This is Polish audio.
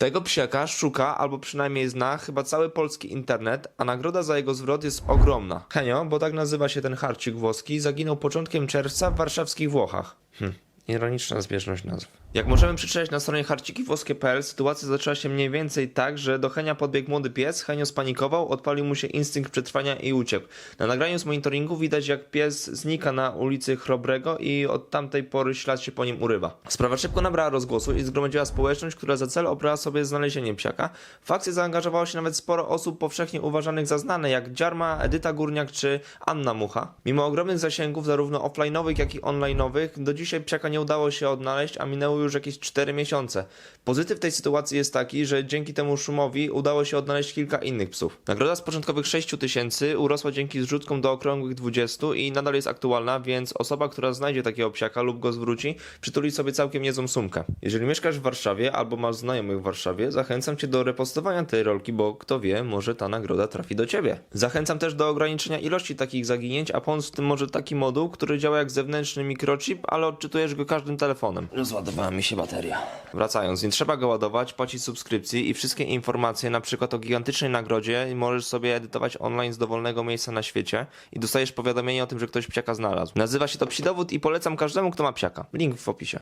Tego psiaka szuka, albo przynajmniej zna, chyba cały polski internet, a nagroda za jego zwrot jest ogromna. Henio, bo tak nazywa się ten harcik włoski, zaginął początkiem czerwca w warszawskich Włochach. Hm. Ironiczna zbieżność nazw. Jak możemy przeczytać na stronie harcikiwłoskie.pl, sytuacja zaczęła się mniej więcej tak, że do Henia podbiegł młody pies, Henio spanikował, odpalił mu się instynkt przetrwania i uciekł. Na nagraniu z monitoringu widać jak pies znika na ulicy Chrobrego i od tamtej pory ślad się po nim urywa. Sprawa szybko nabrała rozgłosu i zgromadziła społeczność, która za cel obrała sobie znalezienie psiaka. W akcję zaangażowało się nawet sporo osób powszechnie uważanych za znane, jak Dziarma, Edyta Górniak czy Anna Mucha. Mimo ogromnych zasięgów, zarówno offline'owych, jak i online'owych, do dzisiaj psiaka nie udało się odnaleźć, a minęły już jakieś 4 miesiące. Pozytyw tej sytuacji jest taki, że dzięki temu szumowi udało się odnaleźć kilka innych psów. Nagroda z początkowych 6 tysięcy urosła dzięki zrzutkom do okrągłych 20 i nadal jest aktualna, więc osoba, która znajdzie takiego psiaka lub go zwróci, przytuli sobie całkiem niezłą sumkę. Jeżeli mieszkasz w Warszawie albo masz znajomych w Warszawie, zachęcam cię do repostowania tej rolki, bo kto wie, może ta nagroda trafi do ciebie. Zachęcam też do ograniczenia ilości takich zaginięć, a pomóc w tym może taki moduł, który działa jak zewnętrzny mikrochip, ale odczytujesz go każdym telefonem. Rozładowała mi się bateria. Wracając, nie trzeba go ładować, płacić subskrypcji i wszystkie informacje, na przykład o gigantycznej nagrodzie, możesz sobie edytować online z dowolnego miejsca na świecie i dostajesz powiadomienie o tym, że ktoś psiaka znalazł. Nazywa się to Psi Dowód i polecam każdemu, kto ma psiaka. Link w opisie.